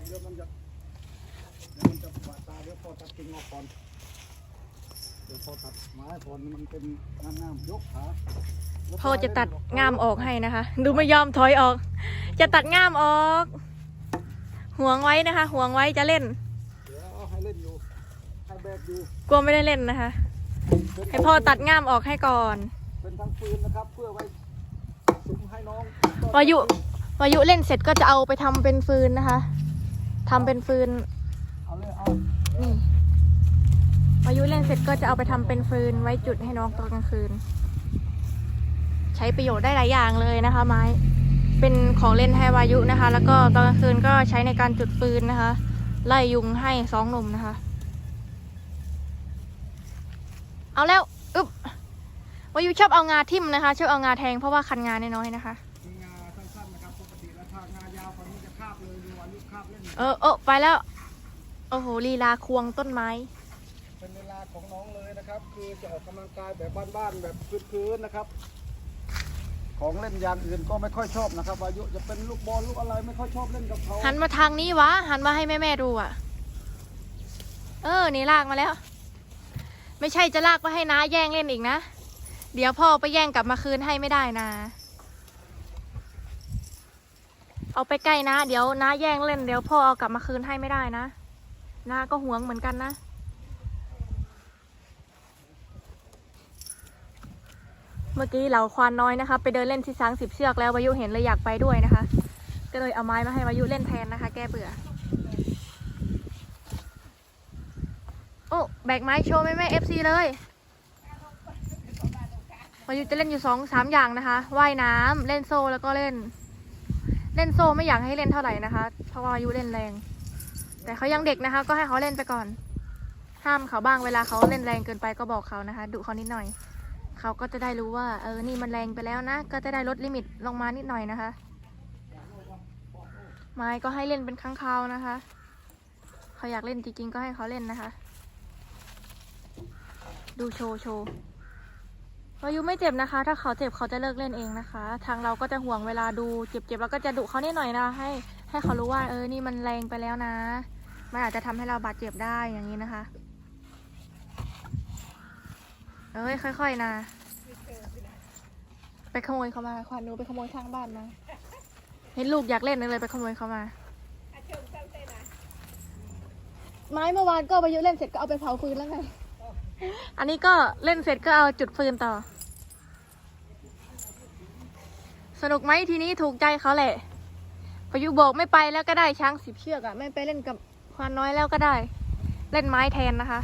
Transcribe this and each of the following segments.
อนเดี๋ยวมันจะเดี๋ยวมันจะบาดตาเดี๋ยวพอตัดกิ่งออกก่อนเดี๋ยวพอตัดไม้ก่อนมันเป็นงามๆยกขาพ่อจะตัดง่ามออกให้นะคะ ดูไม่ยอมถอยออก จะตัดง่ามออก ห่วงไว้นะคะ ห่วงไว้จะเล่น เดี๋ยวเอาให้เล่นอยู่ให้แบกอยู่กลัวไม่ได้เล่นนะคะ เป็นให้พ่อตัดง่ามออกให้ก่อนเป็นทั้งปืนนะครับ เพื่อไว้สุมให้น้อง วายุวายุเล่นเสร็จก็จะเอาไปทำเป็นฟืนนะคะ ทำเป็นฟืน เอาเลยเอานี่วายุเล่นเสร็จก็จะเอาไปทำเป็นฟืนไว้จุดให้น้องตอนกลางคืน ใช้ประโยชน์ได้หลายอย่างเลยนะคะ ไม้ เป็นของเล่นให้วายุนะคะ แล้วก็ตอนกลางคืนก็ใช้ในการจุดฟืนนะคะ ไล่ยุงให้สองหนุ่มนะคะ เอาแล้ว อึ๊บวายุชอบเอางาทิ่มนะคะ ชอบเอางาแทงเพราะว่าคันงาน้อยๆนะคะ มีงาสั้นๆนะครับป กติแล้วถ้างายาวกว่านี้จะคาบเลยมีวันยุคาบเล่น เออเออไปแล้ว โอ้โหลีลาควงต้นไม้ เป็นเวลาของน้องเลยนะครับ คือจะออกกำลังกายแบบบ้านๆแบบพื้นๆนะครับ ของเล่นอย่างอื่นก็ไม่ค่อยชอบนะครับวายุจะเป็นลูกบอลลูกอะไรไม่ค่อยชอบเล่นกับเขาหันมาทางนี้วะ หันมาให้แม่แม่ๆดูอะ เออ นี่ลากมาแล้ว ไม่ใช่จะลากไปให้น้าแย่งเล่นอีกนะ เดี๋ยวพ่อไปแย่งกลับมาคืนให้ไม่ได้นะ เอาไปใกล้นะ เดี๋ยวน้าแย่งเล่นเดี๋ยวพ่อเอากลับมาคืนให้ไม่ได้นะน้าก็หวงเหมือนกันนะ เมื่อกี้เราควานน้อยนะคะ ไปเดินเล่นที่ช้างสิบเชือกแล้ววายุเห็นเลยอยากไปด้วยนะคะ ก็เลยเอาไม้มาให้วายุเล่นแทนนะคะ แก้เบื่อ โอ้แบกไม้โชว์แม่แม่เอฟซีเลยวายุจะเล่นอยู่สองสามอย่างนะคะ ว่ายน้ำเล่นโซ่แล้วก็เล่น เล่นโซ่ไม่อยากให้เล่นเท่าไหร่นะคะ เพราะว่าอายุเล่นแรง แต่เขายังเด็กนะคะ ก็ให้เขาเล่นไปก่อน ห้ามเขาบ้างเวลาเขาเล่นแรงเกินไปก็บอกเขานะคะดุเขานิดหน่อย เขาก็จะได้รู้ว่า เออนี่มันแรงไปแล้วนะ ก็จะได้ลดลิมิตลงมานิดหน่อยนะคะ ไม้ก็ให้เล่นเป็นครั้งคราวนะคะเขาอยากเล่นจริงๆก็ให้เขาเล่นนะคะ ดูโชว์โชว์ วายุไม่เจ็บนะคะ ถ้าเขาเจ็บเขาจะเลิกเล่นเองนะคะ ทางเราก็จะห่วงเวลาดูเจ็บๆแล้วก็จะดุเขานิดหน่อยนะให้ ให้เขารู้ว่าเออนี่มันแรงไปแล้วนะ มันอาจจะทำให้เราบาดเจ็บได้อย่างนี้นะคะ เอ้ยค่อยๆนะ ไปขโมยเขามาขวัญหนูไปขโมยข้างบ้านมาเห็นลูกอยากเล่นเลยไปขโมยเขามาไม้เมื่อวานก็ไปเยอะเล่นเสร็จก็เอาไปเผาฟืนแล้วไง อันนี้ก็เล่นเสร็จก็เอาจุดฟืนต่อ สนุกไหมทีนี้ถูกใจเขาแหละประยุกต์บอกไม่ไปแล้วก็ได้ช้างสิบเชือกอะไม่ไปเล่นกับควานน้อยแล้วก็ได้ เล่นไม้แทนนะคะ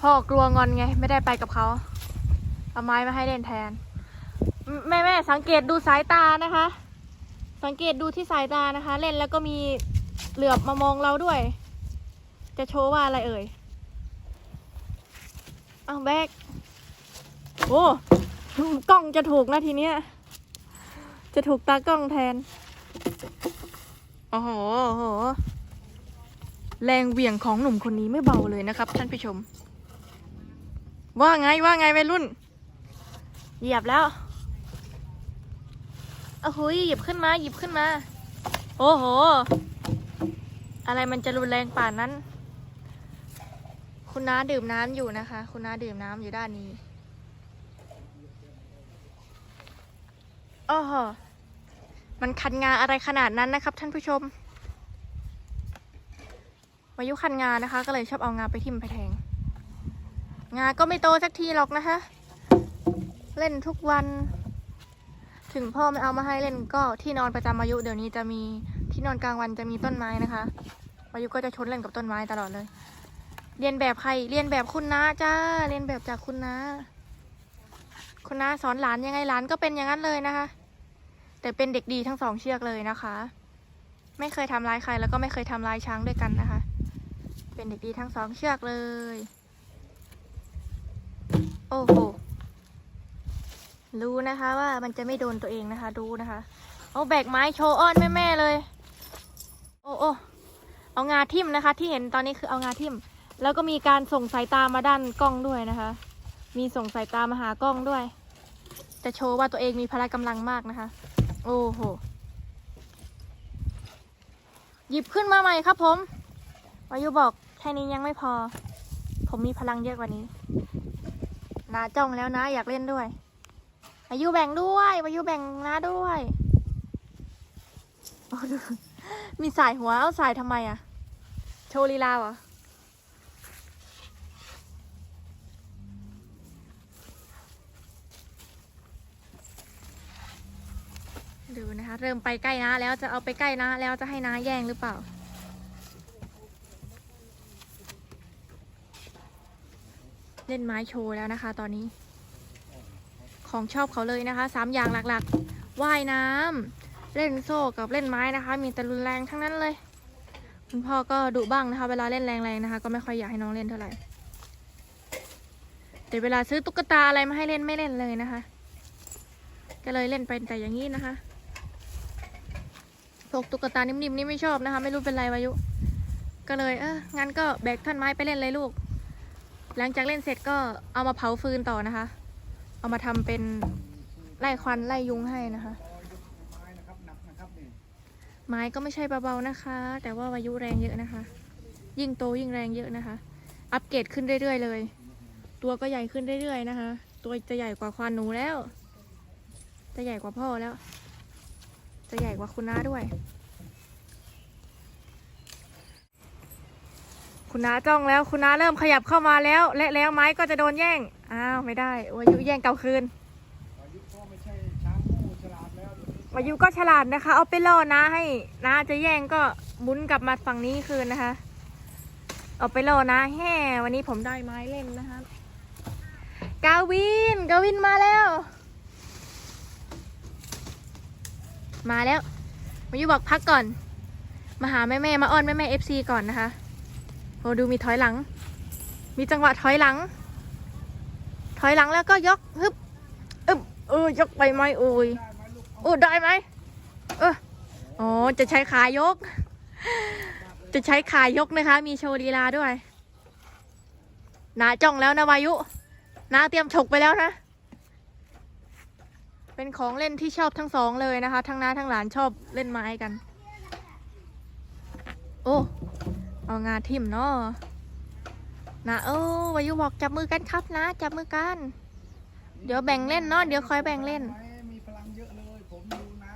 พ่อกลัวงอนไง ไม่ได้ไปกับเขาเอาไม้มาให้เล่นแทน แม่แม่สังเกตดูสายตานะคะ สังเกตดูที่สายตานะคะ เล่นแล้วก็มีเหลือบมามองเราด้วย จะโชว์ว่าอะไรเอ่ย เอาแบก โอ้กล้องจะถูกนะทีเนี้ย จะถูกตากล้องแทนโอ้โหโอ้โห แรงเหวี่ยงของหนุ่มคนนี้ไม่เบาเลยนะครับ ท่านผู้ชม ว่าไงว่าไงวัยรุ่น เหยียบแล้วโอ้โหหยิบขึ้นมาหยิบขึ้นมา โอ้โห อะไรมันจะรุนแรงป่านนั้น คุณน้าดื่มน้ำอยู่นะคะ คุณน้าดื่มน้ำอยู่ด้านนี้โอ้โหมันคันงาอะไรขนาดนั้นนะครับ ท่านผู้ชมวายุคันงานะคะ ก็เลยชอบเอางาไปทิ่มไปแทง งาก็ไม่โตสักทีหรอกนะคะ เล่นทุกวัน ถึงพ่อไม่เอามาให้เล่นก็ที่นอนประจำอายุเดี๋ยวนี้จะมีที่นอนกลางวันจะมีต้นไม้นะคะอายุก็จะชนเล่นกับต้นไม้ตลอดเลย เรียนแบบใคร เรียนแบบคุณน้าจ้า เรียนแบบจากคุณน้าคุณน้าสอนหลานยังไงหลานก็เป็นอย่างนั้นเลยนะคะ แต่เป็นเด็กดีทั้งสองเชือกเลยนะคะ ไม่เคยทำร้ายใครแล้วก็ไม่เคยทำร้ายช้างด้วยกันนะคะ เป็นเด็กดีทั้งสองเชือกเลย โอ้โห รู้นะคะว่ามันจะไม่โดนตัวเองนะคะดูนะคะ เอาแบกไม้โชว์อ้อนแม่ๆเลย โอ้โอ้เอางาทิ่มนะคะ ที่เห็นตอนนี้คือเอางาทิ่ม แล้วก็มีการส่งสายตามาด้านกล้องด้วยนะคะ มีส่งสายตามาหากล้องด้วย จะโชว์ว่าตัวเองมีพละกำลังมากนะคะ โอ้โห หยิบขึ้นมาใหม่ครับผม วายุบอกแค่นี้ยังไม่พอ ผมมีพลังเยอะกว่านี้ นาจ้องแล้วนะ อยากเล่นด้วย วายุแบ่งด้วยวายุแบ่งนะด้วยมีสายหัวเอาสายทำไมอะโชว์ลีลาเหรอ ดูนะคะ เริ่มไปใกล้นะแล้วจะเอาไปใกล้นะแล้วจะให้น้าแย่งหรือเปล่า เล่นไม้โชว์แล้วนะคะ ตอนนี้ ของชอบเขาเลยนะคะสามอย่างหลักๆว่ายน้ำเล่นโซ่กับเล่นไม้นะคะ มีแต่รุนแรงทั้งนั้นเลย คุณพ่อก็ดุบ้างนะคะ เวลาเล่นแรงๆนะคะ ก็ไม่ค่อยอยากให้น้องเล่นเท่าไหร่แต่เวลาซื้อตุ๊กตาอะไรมาให้เล่นไม่เล่นเลยนะคะ ก็เลยเล่นไปแต่อย่างนี้นะคะ พกตุ๊กตานิ่มๆนี่ไม่ชอบนะคะ ไม่รู้เป็นไรวายุ ก็เลยเอองั้นก็แบกท่อนไม้ไปเล่นเลยลูก หลังจากเล่นเสร็จก็เอามาเผาฟืนต่อนะคะ เอามาทำเป็นไล่ควันไล่ยุงให้นะคะ ไม้ก็ไม่ใช่เบาๆนะคะ แต่ว่าวายุแรงเยอะนะคะ ยิ่งโตยิ่งแรงเยอะนะคะ อัปเกรดขึ้นเรื่อยๆเลย ตัวก็ใหญ่ขึ้นเรื่อยๆนะคะ ตัวจะใหญ่กว่าควานหนูแล้ว จะใหญ่กว่าพ่อแล้ว จะใหญ่กว่าคุณน้าด้วย คุณน้าจ้องแล้ว คุณน้าเริ่มขยับเข้ามาแล้ว และแล้วไม้ก็จะโดนแย่ง อ้าวไม่ได้วายุแย่งเกาคืนวายุก็ไม่ใช่ช้างโง่ฉลาดแล้ววนี้วายุก็ฉลาดนะคะ เอาไปล่อนะให้นะจะแย่งก็หมุนกลับมาฝั่งนี้คืนนะคะ เอาไปล่อนะแห่วันนี้ผมได้ไม้เล่นนะคะ กาวิน กาวินมาแล้ว มาแล้ววายุบอกพักก่อน มาหาแม่แม่มาอ้อนแม่แม่เอฟซีก่อนนะคะโอ้ดูมีถอยหลัง มีจังหวะถอยหลัง ถอยหลังแล้วก็ยกฮึบอึบเออยกไปไหมโอ้ยได้ไหมลูกเอาโอ้ได้ไหมเอออ๋อจะใช้ขายก จะใช้ขายกนะคะ มีโชว์ลีลาด้วยนาจ้องแล้วนะวายุนาเตรียมฉกไปแล้วนะ เป็นของเล่นที่ชอบทั้งสองเลยนะคะ ทั้งน้าทั้งหลานชอบเล่นไม้กัน โอ้เอางาทิ่มเนาะนะเออวายุบอกจับมือกันครับนะ จับมือกัน เดี๋ยวแบ่งเล่นเนาะเดี๋ยวคอยแบ่งเล่นมีพลังเยอะเลยผมดูนะ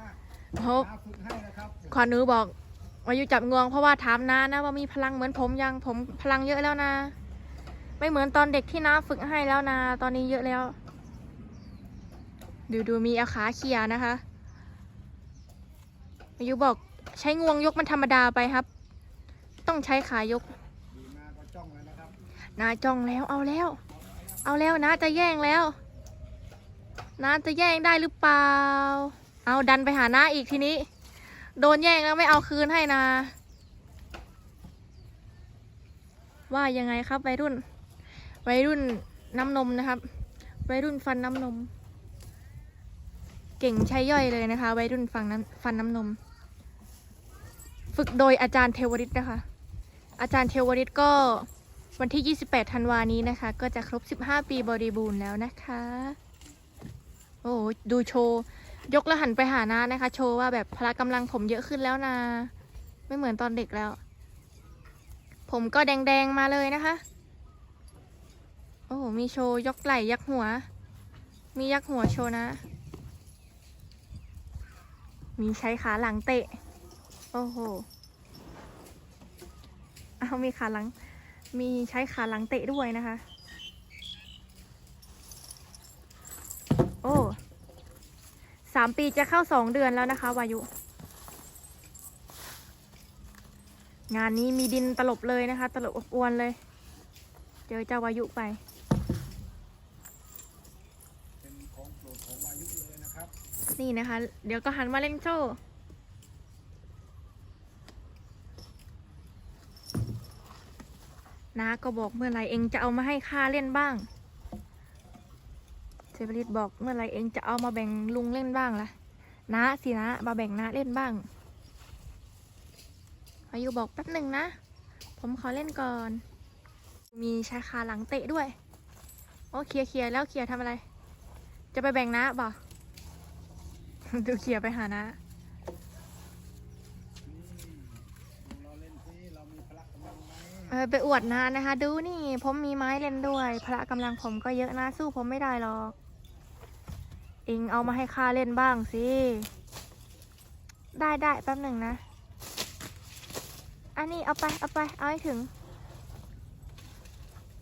โอ้โหน้าฝึกให้นะครับขวานหนูบอกวายุจับงวงเพราะว่าถามน้านะว่ามีพลังเหมือนผมยังผมพลังเยอะแล้วนะ ไม่เหมือนตอนเด็กที่น้าฝึกให้แล้วนะ ตอนนี้เยอะแล้ว ดูดูมีอาขาเขียนะคะวายุบอกใช้งวงยกมันธรรมดาไปครับ ต้องใช้ขายกนาจ้องแล้วนะครับนาจ้องแล้วเอาแล้ว เอาแล้วนะจะแย่งแล้วนาจะแย่งได้หรือเปล่า เอาดันไปหาน้าอีกทีนี้ โดนแย่งแล้วไม่เอาคืนให้นาว่ายังไงครับวัยรุ่นวัยรุ่นน้ำนมนะครับวัยรุ่นฟันน้ำนม ก่งใช้ย่อยเลยนะคะวัยรุ่นฟังน้ำฟันน้ำนม ฝึกโดยอาจารย์เทวริตนะคะ อาจารย์เทวริตก็วันที่ 28 ธันวานี้นะคะ ก็จะครบ 15 ปีบริบูรณ์แล้วนะคะ โอ้โหดูโชว์ ยกแล้วหันไปหานานะคะ โชว์ว่าแบบพละกำลังผมเยอะขึ้นแล้วนะ ไม่เหมือนตอนเด็กแล้ว ผมก็แดงๆมาเลยนะคะ โอ้โห มีโชว์ยกไหล่ยักหัว มียักหัวโชว์นะ มีใช้ขาหลังเตะ โอ้โหเอามีขาหลัง มีใช้ขาหลังเตะด้วยนะคะ โอ้สามปีจะเข้าสองเดือนแล้วนะคะ วายุ งานนี้มีดินตลบเลยนะคะ ตลบอบอวนเลย เจอเจ้าวายุไป เป็นของโปรดของวายุเลย นี่นะคะ เดี๋ยวก็หันมาเล่นโชว์น้าก็บอกเมื่อไรเองจะเอามาให้ข้าเล่นบ้างเซเบริตบอกเมื่อไรเองจะเอามาแบ่งลุงเล่นบ้างล่ะน้าสินะมาแบ่งน้าเล่นบ้างอายุบอกแป๊บหนึ่งนะ ผมขอเล่นก่อน มีชายคาหลังเตะด้วย โอ้เคลียร์เคลียร์แล้วเคลียร์ทำอะไร จะไปแบ่งน้าบ่ ดูเขียไปหานะเออไปอวดนานนะคะ ดูนี่ ผมมีไม้เล่นด้วย พละกำลังผมก็เยอะนะ สู้ผมไม่ได้หรอกเองเอามาให้ข้าเล่นบ้างสิ ได้ได้แป๊บหนึ่งนะ อันนี้เอาไปเอาไป เอาให้ถึง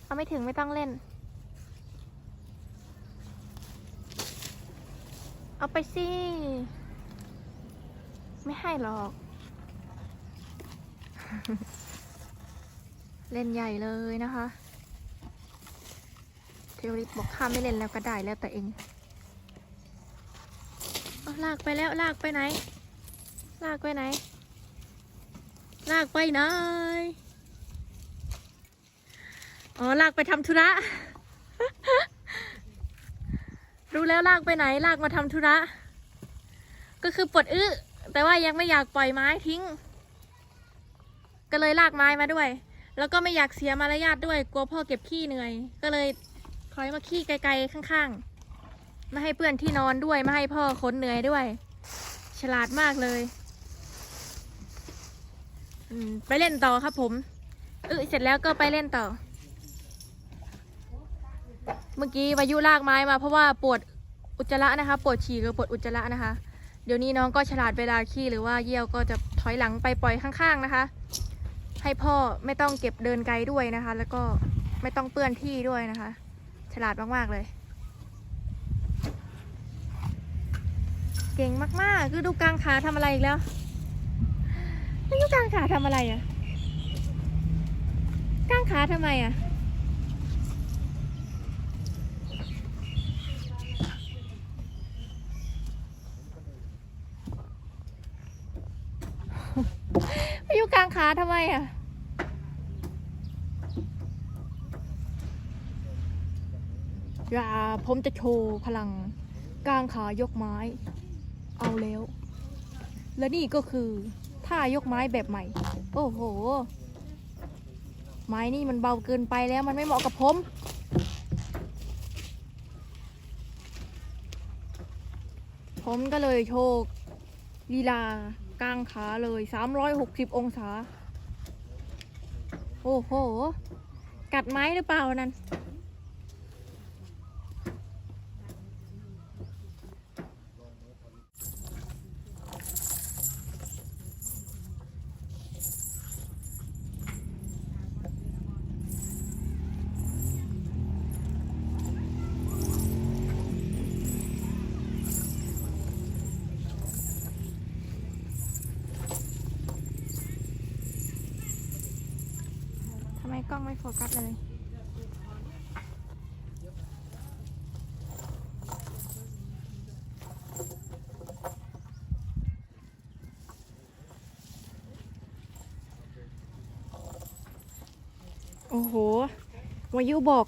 เอาไม่ถึงไม่ต้องเล่น เอาไปสิ ไม่ให้หรอก เล่นใหญ่เลยนะคะ เทวริตบอกข้าไม่เล่นแล้วก็ได้แล้วแต่เองเอาลากไปแล้วลากไปไหน ลากไปไหน ลากไปไหน อ๋อ ลากไปทำธุระ รู้แล้วลากไปไหนลากมาทำธุระ ก็คือปวดอื้อแต่ว่ายังไม่อยากปล่อยไม้ทิ้ง ก็เลยลากไม้มาด้วย แล้วก็ไม่อยากเสียมารยาทด้วยกลัวพ่อเก็บขี้เหนื่อย ก็เลยถอยมาขี้ไกลๆข้างๆไม่ให้เพื่อนที่นอนด้วยไม่ให้พ่อขนเหนื่อยด้วย ฉลาดมากเลยไปเล่นต่อครับผม เออเสร็จแล้วก็ไปเล่นต่อ เมื่อกี้วายุลากไม้มา เพราะว่าปวดอุจจาระนะคะปวดฉี่กับปวดอุจจาระนะคะ เดี๋ยวนี้น้องก็ฉลาดเวลาขี้หรือว่าเยี่ยวก็จะถอยหลังไปปล่อยข้างๆนะคะ ให้พ่อไม่ต้องเก็บเดินไกลด้วยนะคะ แล้วก็ไม่ต้องเปื้อนที่ด้วยนะคะ ฉลาดมากๆเลย เก่งมากๆ คือดูกลางขาทำอะไรอีกแล้วนี่ดูกลางขาทำอะไรอะกลางขาทำไมอะ ไปอยู่กลาง ขาทำไมอะอย่าผมจะโชว์พลังกลางขายกไม้ เอาแล้ว และนี่ก็คือท่ายกไม้แบบใหม่ โอ้โห ไม้นี่มันเบาเกินไปแล้วมันไม่เหมาะกับผมผมก็เลยโชว์ลีลา กลางขาเลย 360 องศา โอ้โห กัดไม้หรือเปล่านั่น องไม่โฟกัสเลย โอ้โหวายุบอก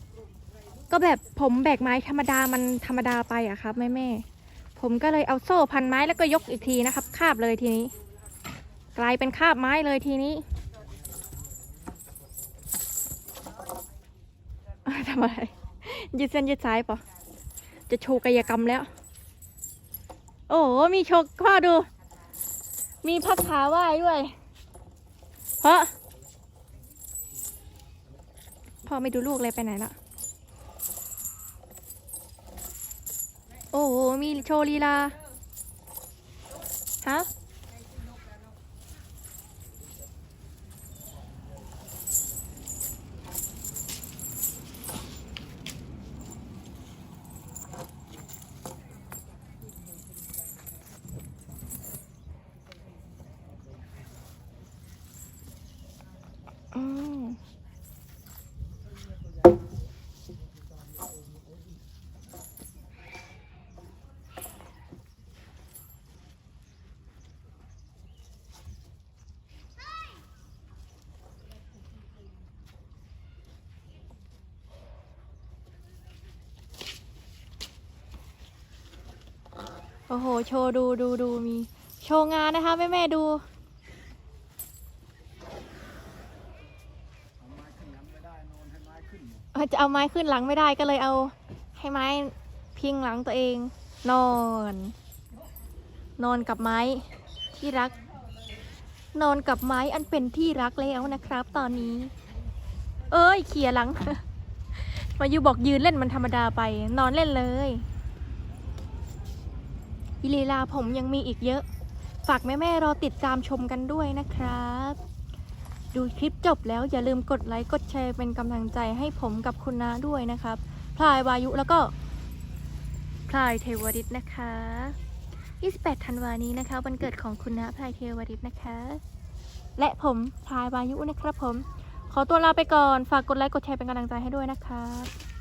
ก็แบบผมแบกไม้ธรรมดามันธรรมดาไปอะครับแม่แม่ ผมก็เลยเอาโซ่พันไม้แล้วก็ยกอีกทีนะครับ คาบเลยทีนี้ กลายเป็นคาบไม้เลยทีนี้ อะไรยืดเส้นยืดสายปะจะโชว์กายกรรมแล้ว โอ้มีโชว์พ่อดู มีพักขาไหว้ด้วย เพราะพ่อไม่ดูลูกเลยไปไหนละโอ้มีโชว์ลีลา ฮะ อ้โห โชว์ดูดูดูมี โชว์งานนะคะ แม่แม่ดู จะเอาไม้ขึ้นหลังไม่ได้ก็เลยเอา ให้ไม้พิงหลังตัวเอง นอน นอนกับไม้ที่รัก นอนกับไม้อันเป็นที่รักแล้วนะครับ ตอนนี้ เอ้ยเขี่ยหลัง มายูบอกยืนเล่นมันธรรมดาไป นอนเล่นเลย อีลีลาผมยังมีอีกเยอะ ฝากแม่ๆรอติดตามชมกันด้วยนะครับ ดูคลิปจบแล้วอย่าลืมกดไลค์กดแชร์เป็นกำลังใจให้ผมกับคุณนาด้วยนะครับ พลายวายุแล้วก็พลายเทวริตนะคะ 28 ธันวานี้นะคะวันเกิดของคุณนาพลายเทวริตนะคะ และผมพลายวายุนะครับผม ขอตัวลาไปก่อน ฝากกดไลค์กดแชร์เป็นกำลังใจให้ด้วยนะครับ